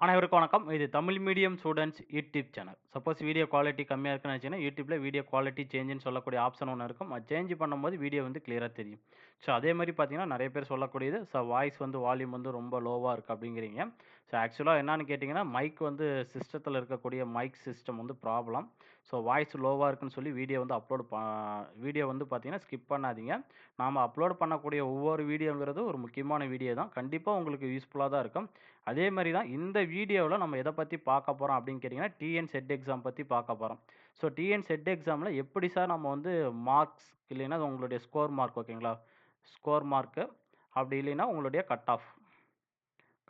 அனைவருக்கும் வணக்கம். இது Tamil medium students YouTube channel. Suppose video quality கம்மியாக இருக்குன்னு நெனச்சீங்கன்னா, யூடியூப்பில் வீடியோ குவாலிட்டி சேஞ்சுன்னு சொல்லக்கூடிய ஆப்ஷன் ஒன்று இருக்கும். அது சேஞ்ச் பண்ணும்போது வீடியோ வந்து கிளியராக தெரியும். ஸோ அதே மாதிரி பார்த்தீங்கன்னா, நிறைய பேர் சொல்லக்கூடியது ஸோ வாய்ஸ் வந்து வால்யூம் வந்து ரொம்ப லோவாக இருக்குது அப்படிங்கிறீங்க ஸோ ஆக்சுவலாக என்னன்னு கேட்டிங்கன்னா மைக் வந்து சிஸ்டத்தில் இருக்கக்கூடிய மைக் சிஸ்டம் வந்து ப்ராப்ளம். ஸோ வாய்ஸ் லோவாக இருக்குன்னு சொல்லி வீடியோ வந்து அப்லோட் வீடியோ வந்து பார்த்தீங்கன்னா, ஸ்கிப் பண்ணாதீங்க. நாம் அப்லோட் பண்ணக்கூடிய ஒவ்வொரு வீடியோங்கிறது ஒரு முக்கியமான வீடியோ தான். கண்டிப்பாக உங்களுக்கு யூஸ்ஃபுல்லாக தான் இருக்கும். அதே மாதிரி தான் இந்த வீடியோவில் நம்ம எதை பற்றி பார்க்க போகிறோம் அப்படின்னு கேட்டிங்கன்னா டிஎன் செட் எக்ஸாம் பற்றி பார்க்க போகிறோம் ஸோ டிஎன் செட் எக்ஸாமில் எப்படி சார் நம்ம வந்து மார்க்ஸ் இல்லைன்னா உங்களுடைய ஸ்கோர் மார்க் ஓகேங்களா? ஸ்கோர் மார்க்கு அப்படி இல்லைன்னா உங்களுடைய கட் ஆஃப்.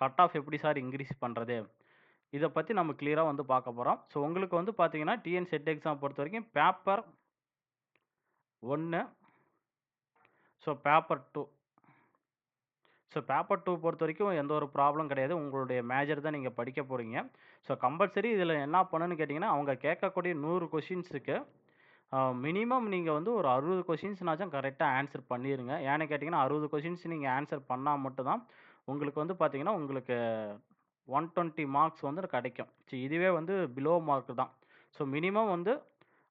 கட் ஆஃப் எப்படி சார் இன்க்ரீஸ் பண்ணுறது இதை பற்றி நம்ம கிளியராக வந்து பார்க்க போகிறோம் ஸோ உங்களுக்கு வந்து பார்த்தீங்கன்னா, டிஎன் செட் எக்ஸாம் பொறுத்த வரைக்கும் பேப்பர் ஒன்று so paper two so paper two பொறுத்த வரைக்கும் எந்த ஒரு ப்ராப்ளம் கிடையாது. உங்களுடைய மேஜர் தான் நீங்கள் படிக்க போகிறீங்க ஸோ கம்பல்சரி இதில் என்ன பண்ணணும்னு கேட்டிங்கன்னா அவங்க கேட்கக்கூடிய நூறு கொஷின்ஸுக்கு மினிமம் நீங்கள் வந்து ஒரு அறுபது கொஷின்ஸ்னாச்சும் கரெக்டாக ஆன்சர் பண்ணிருங்க. ஏன்னு கேட்டிங்கன்னா அறுபது கொஷின்ஸ் நீங்கள் ஆன்சர் பண்ணால் மட்டும்தான் உங்களுக்கு வந்து பார்த்தீங்கன்னா, உங்களுக்கு 120 மார்க்ஸ் வந்து கிடைக்கும். ஸோ இதுவே வந்து பிலோ மார்க் தான். ஸோ மினிமம் வந்து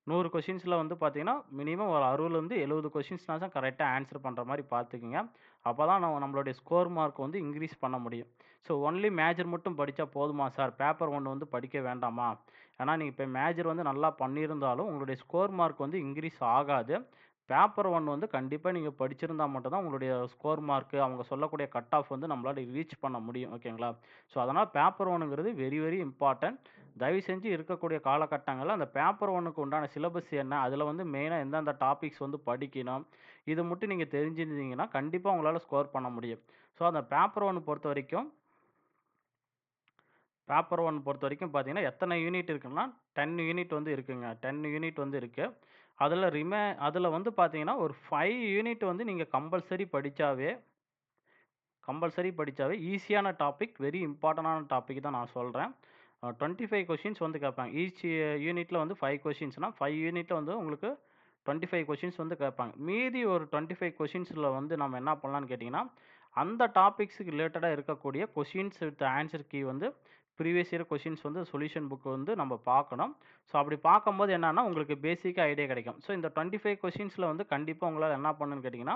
நூறு கொஷின்ஸில் வந்து பார்த்தீங்கன்னா, மினிமம் ஒரு 60லருந்து 70 கொஸ்டின்ஸ்னாச்சும் கரெக்ட்டா ஆன்ஸர் பண்ற மாரி பார்த்துக்கங்க. அப்போ தான் நம்ம நம்மளுடைய ஸ்கோர் மார்க் வந்து இன்க்ரீஸ் பண்ண முடியும். ஸோ ஒன்லி மேஜர் மட்டும் படித்தா போதுமா சார்? பேப்பர் ஒன்று வந்து படிக்க வேண்டாமா? ஏன்னா நீங்கள் இப்போ மேஜர் வந்து நல்லா பண்ணியிருந்தாலும், உங்களுடைய ஸ்கோர் மார்க் வந்து இன்க்ரீஸ் ஆகாது. பேப்பர் ஒன் வந்து கண்டிப்பாக நீங்கள் படிச்சிருந்தா மட்டும்தான் உங்களுடைய ஸ்கோர் மார்க்கு அவங்க சொல்லக்கூடிய கட் ஆஃப் வந்து நம்மளால் ரீச் பண்ண முடியும். ஓகேங்களா? ஸோ அதனால் பேப்பர் ஒன்னுங்கிறது வெரி வெரி இம்பார்ட்டன்ட். தயவு செஞ்சு இருக்கக்கூடிய காலகட்டங்களில் அந்த பேப்பர் ஒன்றுக்கு உண்டான சிலபஸ் என்ன? அதில் வந்து மெயினாக எந்தெந்த டாபிக்ஸ் வந்து படிக்கணும்? இது மட்டும் நீங்கள் தெரிஞ்சிருந்தீங்கன்னா, கண்டிப்பாக உங்களால் ஸ்கோர் பண்ண முடியும். ஸோ அந்த பேப்பர் ஒன் பொறுத்த வரைக்கும் பேப்பர் ஒன் பொறுத்த வரைக்கும் பார்த்தீங்கன்னா, எத்தனை யூனிட் இருக்குன்னா, 10 யூனிட் வந்து இருக்குங்க. 10 யூனிட் வந்து இருக்குது அதில் ரிமே அதில் வந்து பார்த்தீங்கன்னா, ஒரு ஃபைவ் யூனிட் வந்து நீங்கள் கம்பல்சரி படித்தாவே கம்பல்சரி படித்தாவே ஈஸியான டாபிக், வெரி இம்பார்ட்டன்டான டாபிக் தான் நான் சொல்கிறேன் டுவெண்ட்டி ஃபைவ் கொஷின்ஸ் வந்து கேட்பாங்க. ஈச் யூனிட்டில் வந்து ஃபைவ் கொஷின்ஸ்னால் ஃபைவ் யூனிட்டில் வந்து உங்களுக்கு டுவெண்ட்டி ஃபைவ் கொஷின்ஸ் வந்து கேட்பாங்க. மீதி ஒரு டுவெண்ட்டி ஃபைவ் கொஷின்ஸில் வந்து நம்ம என்ன பண்ணலான்னு கேட்டிங்கன்னா அந்த டாபிக்ஸுக்கு ரிலேட்டடாக இருக்கக்கூடிய கொஷின்ஸ் வித் ஆன்சர் கீ வந்து ப்ரீவியஸ் இயர் கொஷின்ஸ் வந்து சொல்யூஷன் புக் வந்து நம்ம பார்க்கணும். ஸோ அப்படி பார்க்கும்போது என்னென்னா உங்களுக்கு பேசிக்காக ஐடியா கிடைக்கும். ஸோ இந்த டுவெண்ட்டி ஃபைவ் கொஷின்ஸில் வந்து கண்டிப்பாக உங்களால் என்ன பண்ணுன்னு கேட்டிங்கன்னா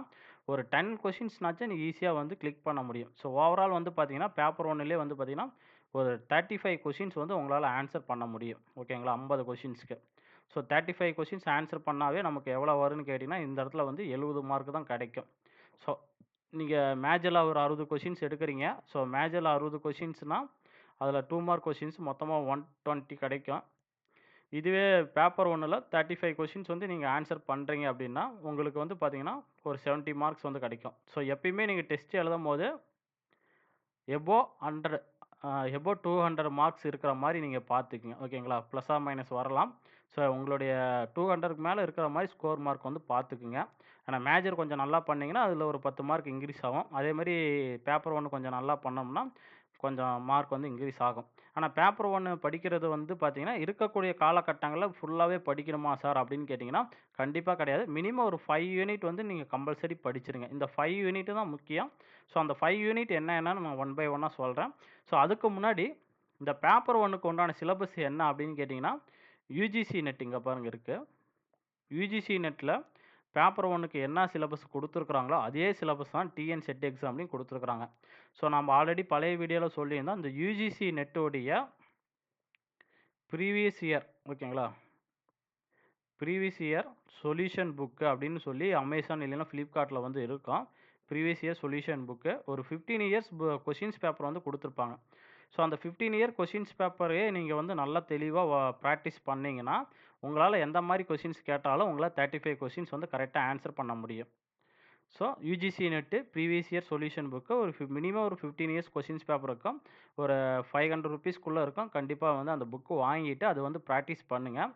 ஒரு டென் கொஷின்ஸ்னாச்சும் நீங்கள் ஈஸியாக வந்து கிளிக் பண்ண முடியும். ஸோ ஓவரால் வந்து பார்த்தீங்கன்னா, பேப்பர் ஒன்றுலேயே வந்து பார்த்தீங்கன்னா, ஒரு தேர்ட்டி ஃபைவ் கொஷின்ஸ் வந்து உங்களால் ஆன்சர் பண்ண முடியும். ஓகேங்களா? ஐம்பது கொஷின்ஸ்க்கு so thirty five questions answer பண்ணாவே நமக்கு எவ்வளோ வரும்னு கேட்டிங்கன்னா இந்த இடத்துல வந்து 70 மார்க் தான் கிடைக்கும். ஸோ நீங்கள் மேஜில் ஒரு அறுபது கொஷின்ஸ் எடுக்குறீங்க. ஸோ மேஜர்ல 60 கொஸ்டின்ஸ்னா, அதில 2 மார்க் கொஷின்ஸ் மொத்தமாக ஒன் டுவெண்ட்டி கிடைக்கும். இதுவே பேப்பர் ஒன்றில் தேர்ட்டி ஃபைவ் கொஷின்ஸ் வந்து நீங்கள் ஆன்சர் பண்ணுறீங்க அப்படின்னா, உங்களுக்கு வந்து பார்த்தீங்கன்னா, ஒரு 70 மார்க்ஸ் வந்து கிடைக்கும். ஸோ எப்பயுமே நீங்கள் டெஸ்ட் எழுதும்போது எபோவ் 100 அ டூ 200 மார்க்ஸ் இருக்கிற மாரி நீங்க பார்த்துக்குங்க ஓகேங்களா? பிளஸ் ஆர் மைனஸ் வரலாம். ஸோ உங்களுடைய 200க்கு மேல இருக்கிற மாரி ஸ்கோர் மார்க் வந்து பார்த்துக்குங்க. ஆனா மேஜர் கொஞ்சம் நல்லா பண்ணீங்கன்னா, அதில ஒரு 10 மார்க் இன்க்ரீஸ் ஆகும். அதே பேப்பர் 1 கொஞ்சம் நல்லா பண்ணோம்னா, கொஞ்சம் மார்க் வந்து இன்க்ரீஸ் ஆகும். ஆனால் பேப்பர் ஒன்று படிக்கிறது வந்து பார்த்திங்கன்னா இருக்கக்கூடிய காலகட்டங்களில் ஃபுல்லாகவே படிக்கணுமா சார்? அப்படின்னு கேட்டிங்கன்னா கண்டிப்பாக கிடையாது. மினிமம் ஒரு ஃபைவ் யூனிட் வந்து நீங்கள் கம்பல்சரி படிச்சிருங்க. இந்த ஃபைவ் யூனிட் தான் முக்கியம். ஸோ அந்த ஃபைவ் யூனிட் என்ன என்னன்னு நான் ஒன் பை ஒன்னாக சொல்கிறேன் ஸோ அதுக்கு முன்னாடி இந்த பேப்பர் ஒன்றுக்கு உண்டான சிலபஸ் என்ன அப்படின்னு கேட்டிங்கன்னா யூஜிசி நெட் இங்கே பாருங்க இருக்குது யூஜிசி நெட்டில் பேப்பர் ஒன்றுக்கு என்ன சிலபஸ் கொடுத்துருக்குறாங்களோ அதே சிலபஸ் தான் டிஎன் செட் எக்ஸாம்லையும் கொடுத்துருக்குறாங்க ஸோ நம்ம ஆல்ரெடி பழைய வீடியோவில் சொல்லியிருந்தோம். இந்த யூஜிசி நெட்டோடைய ப்ரீவியஸ் இயர் ஓகேங்களா? ப்ரீவியஸ் இயர் சொல்யூஷன் புக்கு அப்படின்னு சொல்லி அமேசான் இல்லைன்னா ஃப்ளிப்கார்ட்டில் வந்து இருக்கும். ப்ரீவியஸ் இயர் சொல்யூஷன் புக்கு ஒரு 15 இயர்ஸ் கொஷின்ஸ் பேப்பர் வந்து கொடுத்துருப்பாங்க ஸோ அந்த 15 இயர் கொஷின்ஸ் பேப்பரே நீங்கள் வந்து நல்லா தெளிவாக ப்ராக்டிஸ் பண்ணிங்கன்னா உங்களால் எந்த மாதிரி கொஷின்ஸ் கேட்டாலும் உங்களால் தேர்ட்டி ஃபைவ் கொஷின்ஸ் வந்து கரெக்டாக ஆன்சர் பண்ண முடியும். So UGC net previous year solution book ஒரு ஃபி மினிமம் ஒரு 15 இயர்ஸ் கொஷின்ஸ் பேப்பர் இருக்கும். ஒரு ஃபைவ் ஹண்ட்ரட் ருபீஸ்க்குள்ளே இருக்கும். கண்டிப்பாக வந்து அந்த புக்கு வாங்கிட்டு அது வந்து ப்ராக்டிஸ் பண்ணுங்கள்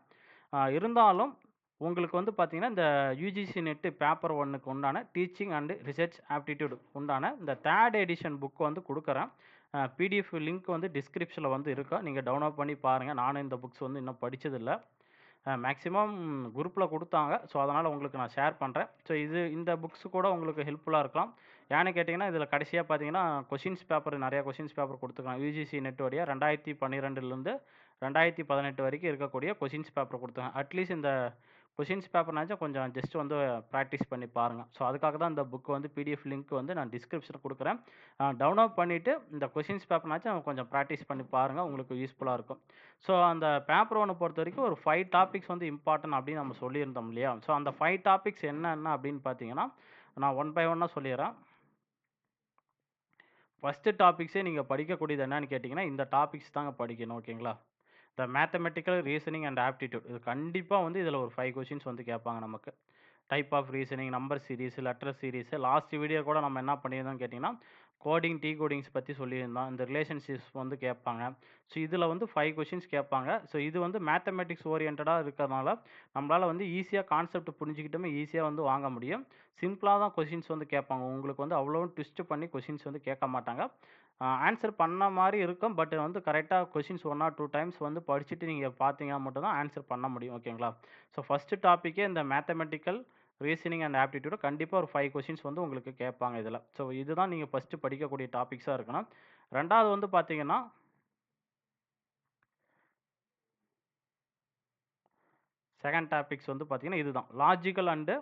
இருந்தாலும் உங்களுக்கு வந்து பார்த்தீங்கன்னா, இந்த யூஜிசி நெட்டு பேப்பர் ஒன்னுக்கு உண்டான டீச்சிங் அண்டு ரிசர்ச் ஆப்டிடியூட் உண்டான இந்த தேர்ட் எடிஷன் புக் வந்து கொடுக்குறேன் பிடிஎஃப் லிங்க் வந்து டிஸ்கிரிப்ஷனில் வந்து இருக்கும். நீங்கள் டவுன்லோட் பண்ணி பாருங்கள் நானும் இந்த புக்ஸ் வந்து இன்னும் படித்ததில்லை மேக்ஸிமம் குரூப்பில் கொடுத்தாங்க ஸோ அதனால் உங்களுக்கு நான் ஷேர் பண்ணுறேன் ஸோ இது இந்த புக்ஸ் கூட உங்களுக்கு ஹெல்ப்ஃபுல்லாக இருக்கலாம். ஏன்னு கேட்டிங்கன்னா, இதில் கடைசியாக பார்த்தீங்கன்னா, கொஷின்ஸ் பேப்பர் நிறையா கொஷின்ஸ் பேப்பர் குடுத்துருக்காங்க. யூஜிசி நெட் வழியா 2012லேருந்து 2018 வரைக்கும் இருக்கக்கூடிய கொஷின்ஸ் பேப்பர் குடுத்தாங்க. அட்லீஸ்ட் இந்த கொஷின்ஸ் பேப்பர்னாச்சும் கொஞ்சம் ஜஸ்ட் வந்து ப்ராக்டிஸ் பண்ணி பாருங்கள் ஸோ, அதுக்காக தான் இந்த புக்கு வந்து பிடிஎஃப் லிங்க் வந்து நான் டிஸ்கிரிப்ஷன் கொடுக்குறேன் டவுன்லோட் பண்ணிவிட்டு இந்த கொஷின்ஸ் பேப்பர்னாச்சும் கொஞ்சம் ப்ராக்டிஸ் பண்ணி பாருங்கள் உங்களுக்கு யூஸ்ஃபுல்லாக இருக்கும். ஸோ, அந்த பேப்பர் ஒன்று பொறுத்த வரைக்கும் ஒரு ஃபைவ் டாபிக்ஸ் வந்து இம்பார்ட்டன்ட் அப்படின்னு நம்ம சொல்லியிருந்தோம் இல்லையா? ஸோ, அந்த ஃபைவ் டாபிக்ஸ் என்னென்ன அப்படின்னு பார்த்தீங்கன்னா, நான் ஒன் பை ஒன்னாக சொல்லிடுறேன் ஃபஸ்ட்டு டாபிக்ஸே நீங்கள் படிக்கக்கூடியது என்னன்னு கேட்டிங்கன்னா இந்த டாபிக்ஸ் தாங்க படிக்கணும். ஓகேங்களா? The mathematical reasoning and aptitude இது கண்டிப்பாக வந்து இதில் ஒரு ஃபைவ் கொஷின்ஸ் வந்து கேட்பாங்க நமக்கு. Type of reasoning, number series letter series last video கூட நம்ம என்ன பண்ணியிருந்தோம் கேட்டிங்கன்னா கோடிங், டீ கோடிங்ஸ் பற்றி சொல்லியிருந்தோம். இந்த ரிலேஷன்ஷிப்ஸ் வந்து கேட்பாங்க. ஸோ, இதில் வந்து ஃபைவ் கொஷின்ஸ் கேட்பாங்க. ஸோ, இது வந்து மேத்தமெட்டிக்ஸ் ஓரியன்டாக இருக்கிறதுனால நம்மளால் வந்து ஈஸியாக கான்செப்ட் புரிஞ்சுக்கிட்டோமே ஈஸியாக வந்து வாங்க முடியும். சிம்பிளாக தான் கொஷின்ஸ் வந்து கேட்பாங்க. உங்களுக்கு வந்து அவ்வளவும் ட்விஸ்ட் பண்ணி கொஷின்ஸ் வந்து கேட்க மாட்டாங்க. ஆன்சர் பண்ண மாதிரி இருக்கும். பட் வந்து கரெக்டாக questions one or two times வந்து படிச்சுட்டு நீங்கள் பார்த்தீங்கன்னா மட்டும் தான் ஆன்சர் பண்ண முடியும். ஓகேங்களா? ஸோ, ஃபஸ்ட்டு டாப்பிக்கே இந்த மேத்தமெட்டிக்கல் ரீசனிங் அண்ட் ஆப்டிடியூடு கண்டிப்பாக ஒரு ஃபைவ் கொஷின்ஸ் வந்து உங்களுக்கு கேட்பாங்க இதில் ஸோ, இதுதான் நீங்கள் ஃபஸ்ட்டு படிக்கக்கூடிய டாபிக்ஸாக இருக்கணும். ரெண்டாவது வந்து பார்த்தீங்கன்னா செகண்ட் டாபிக்ஸ் வந்து பார்த்தீங்கன்னா, இதுதான். லாஜிக்கல் அண்டு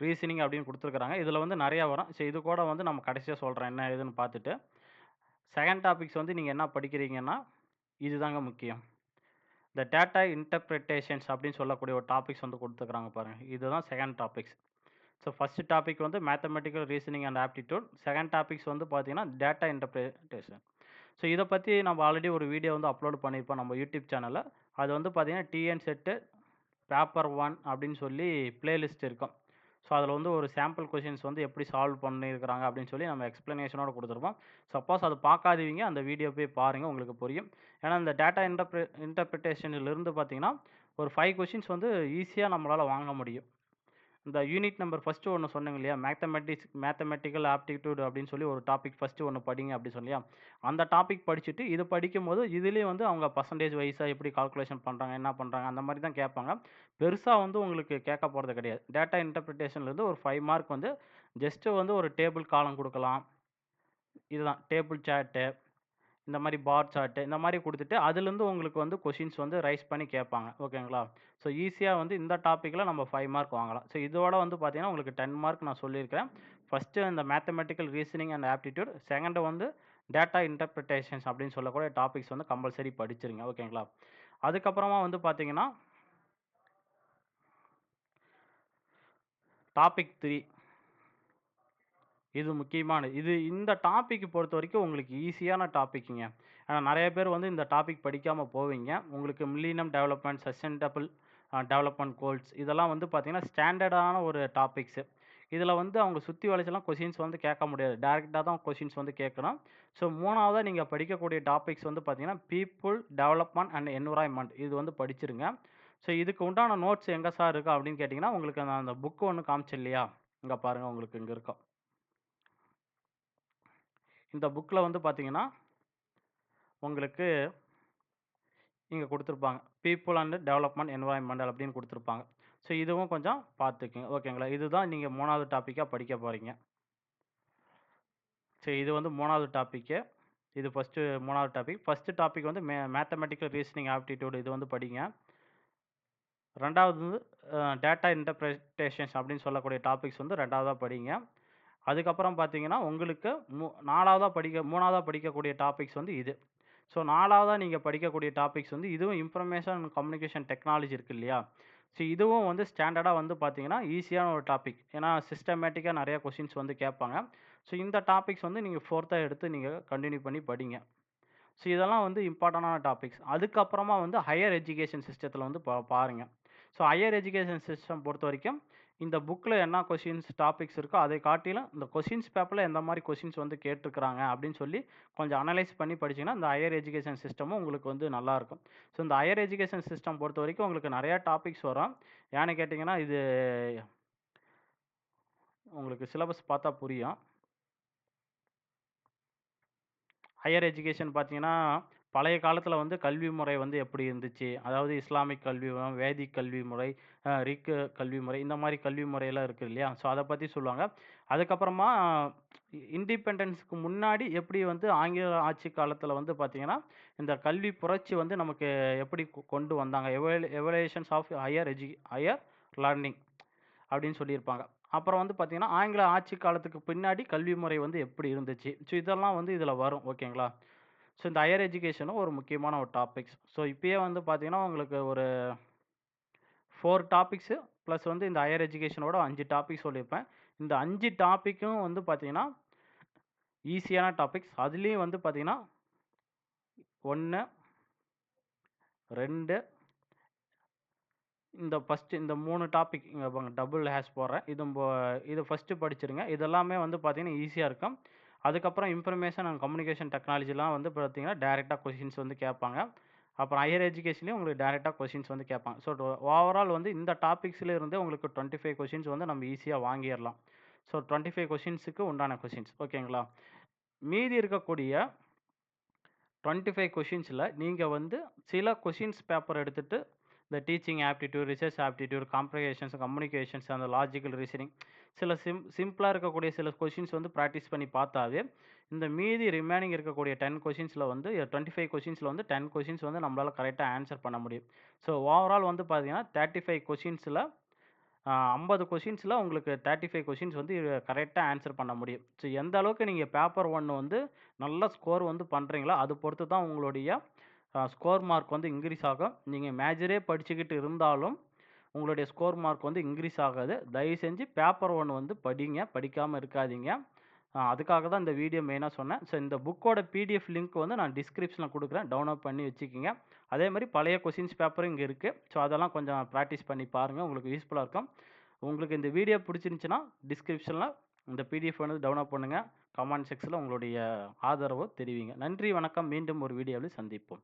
ரீசனிங் அப்படின்னு கொடுத்துருக்குறாங்க இதில் வந்து நிறையா வரும். ஸோ, இது கூட வந்து நம்ம கடைசியாக சொல்கிறேன் என்ன ஏதுன்னு பார்த்துட்டு. செகண்ட் டாபிக்ஸ் வந்து நீங்கள் என்ன படிக்கிறீங்கன்னா, இதுதாங்க முக்கியம். த டேட்டா இன்டர்பிரிட்டேஷன்ஸ் அப்படின்னு சொல்லக்கூடிய ஒரு டாபிக்ஸ் வந்து கொடுத்துருக்குறாங்க பாருங்கள் இதுதான் second topics. So, first topic வந்து mathematical reasoning and aptitude second topics வந்து பார்த்தீங்கன்னா, டேட்டா இன்டர்பிரிட்டேஷன். ஸோ, இதை பற்றி நம்ம ஆல்ரெடி ஒரு வீடியோ வந்து அப்லோட் பண்ணியிருப்போம் நம்ம யூடியூப் சேனலில் அது வந்து பார்த்தீங்கன்னா, டிஎன் செட்டு பேப்பர் ஒன் அப்படின்னு சொல்லி பிளேலிஸ்ட் இருக்கும். ஸோ, அதில் வந்து ஒரு சாம்பிள் கொஷின்ஸ் வந்து எப்படி சால்வ் பண்ணியிருக்கிறாங்க அப்படின்னு சொல்லி நம்ம எக்ஸ்ப்ளனேஷனோட கொடுத்துருப்போம் சப்போஸ் அது பார்க்காதீங்க அந்த வீடியோ போய் பாருங்கள் உங்களுக்கு புரியும். ஏன்னா, இந்த டேட்டா இன்டர்பிரி இன்டர்பிரிட்டேஷன்லிருந்து பார்த்தீங்கன்னா, ஒரு ஃபைவ் கொஷின்ஸ் வந்து ஈஸியாக நம்மளால் வாங்க முடியும். இந்த யூனிட் நம்பர் ஃபஸ்ட்டு ஒன்று சொன்னீங்க இல்லையா? மேத்தமெட்டிக்ஸ் மேத்தமெட்டிக்கல் ஆப்டிட்யூட் அப்படின்னு சொல்லி ஒரு டாபிக் ஃபஸ்ட்டு ஒன்று படிங்க அப்படின்னு சொல்லியா அந்த டாபிக் படிச்சுட்டு இது படிக்கும்போது இதுலேயே வந்து அவங்க பர்சன்டேஜ் வைஸாக எப்படி கால்குலேஷன் பண்ணுறாங்க என்ன பண்ணுறாங்க அந்த மாதிரி தான் கேட்பாங்க. பெருசாக வந்து உங்களுக்கு கேட்க போகிறது கிடையாது. டேட்டா இன்டர்பிரிட்டேஷன்லேருந்து ஒரு ஃபைவ் மார்க் வந்து ஜஸ்ட்டு வந்து ஒரு டேபிள் காலம் கொடுக்கலாம் இதுதான் டேபிள் சேட்டு இந்த மாதிரி பார் சார்ட் இந்த மாதிரி கொடுத்துட்டு அதுலேருந்து உங்களுக்கு வந்து கொஷின்ஸ் வந்து ரைஸ் பண்ணி கேட்பாங்க. ஓகேங்களா? ஸோ, ஈஸியாக வந்து இந்த டாப்பிக்கில் நம்ம ஃபைவ் மார்க் வாங்கலாம். ஸோ, இதோட வந்து பார்த்தீங்கன்னா, உங்களுக்கு 10 மார்க் நான் சொல்லியிருக்கிறேன். ஃபஸ்ட்டு இந்த mathematical reasoning and aptitude second வந்து டேட்டா இன்டர்பிரிட்டேஷன்ஸ் அப்படின்னு சொல்லக்கூடிய டாபிக்ஸ் வந்து கம்பல்சரி படிச்சிருங்க. ஓகேங்களா? அதுக்கப்புறமா வந்து பார்த்தீங்கன்னா டாபிக் த்ரீ இது முக்கியமானது. இது இந்த டாபிக் பொறுத்தவரைக்கும் உங்களுக்கு ஈஸியான டாப்பிக்குங்க ஏன்னா நிறைய பேர் வந்து இந்த டாபிக் படிக்காமல் போவீங்க. உங்களுக்கு millennium development, sustainable development goals இதெல்லாம் வந்து பார்த்தீங்கன்னா, ஸ்டாண்டர்டான ஒரு டாபிக்ஸ். இதில் வந்து அவங்க சுற்றி வளைச்செல்லாம் கொஷின்ஸ் வந்து கேட்க முடியாது. டேரெக்டாக தான் கொஷின்ஸ் வந்து கேட்கணும். ஸோ, மூணாவதாக நீங்கள் படிக்கக்கூடிய டாபிக்ஸ் வந்து பார்த்தீங்கன்னா, பீப்புள் டெவலப்மெண்ட் அண்ட் என்விரான்மெண்ட் இது வந்து படிச்சிருங்க. ஸோ, இதுக்கு உண்டான நோட்ஸ் எங்கே சார் இருக்குது அப்படின்னு கேட்டிங்கன்னா உங்களுக்கு நான் அந்த புக்கு ஒன்று காமிச்சு இல்லையா? இங்கே பாருங்கள் உங்களுக்கு இங்கே இருக்கும். இந்த புக்கில் வந்து பார்த்தீங்கன்னா உங்களுக்கு இங்கே கொடுத்துருப்பாங்க பீப்புள் அண்ட் டெவலப்மெண்ட் என்வாயன்மெண்டல் அப்படின்னு கொடுத்துருப்பாங்க ஸோ, இதுவும் கொஞ்சம் பார்த்துக்குங்க ஓகேங்களா? இதுதான் நீங்கள் மூணாவது டாப்பிக்காக படிக்க போகிறீங்க ஸோ இது வந்து மூணாவது டாப்பிக்கு இது ஃபஸ்ட்டு மூணாவது டாபிக். ஃபஸ்ட்டு டாபிக் வந்து மே மேத்தமெட்டிக்கல் ரீசனிங் ஆப்டிடியூடு இது வந்து படிங்க. ரெண்டாவது வந்து டேட்டா இன்டர்பிரிட்டேஷன்ஸ் அப்படின்னு சொல்லக்கூடிய டாபிக்ஸ் வந்து ரெண்டாவதாக படிங்க. அதுக்கப்புறம் பார்த்தீங்கன்னா, உங்களுக்கு மூ நாலாவதாக படிக்க மூணாவதாக படிக்கக்கூடிய டாபிக்ஸ் வந்து இது. ஸோ, நாலாவதாக நீங்கள் படிக்கக்கூடிய டாபிக்ஸ் வந்து இதுவும் இன்ஃபர்மேஷன் அண்ட் கம்யூனிகேஷன் டெக்னாலஜி இருக்குது இல்லையா? ஸோ, இதுவும் வந்து ஸ்டாண்டர்டாக வந்து பார்த்தீங்கன்னா, ஈஸியான ஒரு டாபிக். ஏன்னா சிஸ்டமேட்டிக்காக நிறையா கொஷின்ஸ் வந்து கேட்பாங்க. ஸோ, இந்த டாபிக்ஸ் வந்து நீங்கள் ஃபோர்த்தாக எடுத்து நீங்கள் கண்டினியூ பண்ணி படிங்க. ஸோ, இதெல்லாம் வந்து இம்பார்ட்டண்டான டாபிக்ஸ். அதுக்கப்புறமா வந்து ஹையர் எஜுகேஷன் சிஸ்டத்தில் வந்து பா ஸோ, ஹையர் எஜுகேஷன் சிஸ்டம் பொறுத்த வரைக்கும் இந்த புக்கில் என்ன கொஷின்ஸ் டாபிக்ஸ் இருக்கோ அதை காட்டிலும் இந்த கொஷின்ஸ் பேப்பரில் எந்த மாதிரி கொஷின்ஸ் வந்து கேட்டிருக்கிறாங்க அப்படின்னு சொல்லி கொஞ்சம் அனலைஸ் பண்ணி படிச்சீங்கன்னா, இந்த ஹையர் எஜுகேஷன் சிஸ்டமும் உங்களுக்கு வந்து நல்லாயிருக்கும் ஸோ, இந்த ஹையர் எஜுகேஷன் சிஸ்டம் பொறுத்த வரைக்கும் உங்களுக்கு நிறையா டாபிக்ஸ் வரும். ஏன்னு கேட்டிங்கன்னா இது உங்களுக்கு சிலபஸ் பார்த்தா புரியும். ஹையர் எஜுகேஷன் பார்த்தீங்கன்னா, பழைய காலத்தில் வந்து கல்வி முறை வந்து எப்படி இருந்துச்சு? அதாவது இஸ்லாமிக் கல்வி, வேதிக் கல்வி முறை, ரிக்கு கல்வி முறை இந்த மாதிரி கல்வி முறையெல்லாம் இருக்குது இல்லையா? ஸோ அதை பற்றி சொல்லுவாங்க. அதுக்கப்புறமா இண்டிபெண்டன்ஸுக்கு முன்னாடி எப்படி வந்து ஆங்கில ஆட்சி காலத்தில் வந்து பார்த்திங்கன்னா இந்த கல்வி புரட்சி வந்து நமக்கு எப்படி கொ கொண்டு வந்தாங்க? Eval evaluations of higher edu higher learning அப்படின்னு சொல்லியிருப்பாங்க. அப்புறம் வந்து பார்த்திங்கன்னா ஆங்கில ஆட்சி காலத்துக்கு பின்னாடி கல்வி முறை வந்து எப்படி இருந்துச்சு? ஸோ இதெல்லாம் வந்து இதில் வரும். ஓகேங்களா? ஸோ இந்த ஹையர் எஜுகேஷனும் ஒரு முக்கியமான ஒரு டாபிக்ஸ். ஸோ இப்போயே வந்து பார்த்தீங்கன்னா, உங்களுக்கு ஒரு ஃபோர் டாபிக்ஸு ப்ளஸ் வந்து இந்த ஹையர் எஜுகேஷனோட அஞ்சு டாபிக் சொல்லியிருப்பேன். இந்த அஞ்சு டாப்பிக்கும் வந்து பார்த்தீங்கன்னா, ஈஸியான டாபிக்ஸ். அதுலேயும் வந்து பார்த்தீங்கன்னா 1 2 இந்த ஃபஸ்ட்டு இந்த மூணு டாபிக் இங்கே டபுள் ஹேஷ் போடுறேன். இது இது ஃபர்ஸ்ட்டு படிச்சிருங்க இதெல்லாமே வந்து பார்த்திங்கன்னா ஈஸியாக இருக்கும். அதுக்கப்புறம் இன்ஃபர்மேஷன் அண்ட் கம்யூனிகேஷன் டெக்னாலஜிலாம் வந்து பார்த்தீங்கன்னா, டேரெக்டாக கொஷின்ஸ் வந்து கேட்பாங்க. அப்புறம் ஹையர் எஜுகேஷன்லேயும் உங்களுக்கு டேரெக்டாக கொஷின்ஸ் வந்து கேட்பாங்க. ஸோ ஓவரால் வந்து இந்த டாபிக்ஸில் இருந்தே உங்களுக்கு டுவெண்ட்டி ஃபைவ் கொஷின்ஸ் வந்து நம்ம ஈஸியாக வாங்கிடலாம் ஸோ டுவெண்ட்டி ஃபைவ் கொஷின்ஸுக்கு உண்டான கொஷின்ஸ் ஓகேங்களா? மீதி இருக்கக்கூடிய டொண்ட்டி ஃபைவ் கொஷின்ஸில் நீங்கள் வந்து சில கொஷின்ஸ் பேப்பர் எடுத்துகிட்டு இந்த teaching aptitude research aptitude comprehensions, communications, அந்த லாஜிக்கல் ரீசனிங் சில சிம் சிம்பிளாக இருக்கக்கூடிய சில கொஷின்ஸ் வந்து ப்ராக்டிஸ் பண்ணி பார்த்தாவே, இந்த மீதி ரிமைனிங் இருக்கக்கூடிய டென் கொஷின்ஸில் வந்து டுவெண்ட்டி ஃபைவ் கொஷின்ஸில் வந்து டென் கொஷின்ஸ் வந்து நம்மளால் கரெக்டாக ஆன்சர் பண்ண முடியும். ஸோ ஓவரால் வந்து பார்த்தீங்கன்னா, தேர்ட்டி ஃபைவ் கொஷின்ஸில் ஐம்பது கொஷின்ஸில் உங்களுக்கு தேர்ட்டி ஃபைவ் கொஷின்ஸ் வந்து கரெக்டாக ஆன்சர் பண்ண முடியும். ஸோ எந்த அளவுக்கு நீங்கள் பேப்பர் ஒன்று வந்து நல்ல ஸ்கோர் வந்து பண்ணுறீங்களோ அது பொறுத்து தான் உங்களுடைய ஸ்கோர் மார்க் வந்து இன்க்ரீஸ் ஆகும். நீங்கள் மேஜரே படிச்சுக்கிட்டு இருந்தாலும், உங்களுடைய ஸ்கோர் மார்க் வந்து இன்க்ரீஸ் ஆகாது. தயவு செஞ்சு பேப்பர் ஒன்று வந்து படிங்க. படிக்காமல் இருக்காதீங்க. அதுக்காக தான் இந்த வீடியோ மெயினாக சொன்னேன். ஸோ இந்த புக்கோட பிடிஎஃப் லிங்க் வந்து நான் டிஸ்கிரிப்ஷனில் கொடுக்குறேன் டவுன்லோட் பண்ணி வச்சுக்கிங்க அதே மாதிரி பழைய கொஷின்ஸ் பேப்பரும் இங்கே இருக்குது ஸோ அதெல்லாம் கொஞ்சம் ப்ராக்டிஸ் பண்ணி பாருங்கள் உங்களுக்கு யூஸ்ஃபுல்லாக இருக்கும். உங்களுக்கு இந்த வீடியோ பிடிச்சிருந்துச்சுன்னா, டிஸ்கிரிப்ஷனில் இந்த பிடிஎஃப் வந்து டவுன்லோட் பண்ணுங்கள் கமெண்ட் செக்ஸில் உங்களுடைய ஆதரவு தெரிவிங்க. நன்றி, வணக்கம். மீண்டும் ஒரு வீடியோவில் சந்திப்போம்.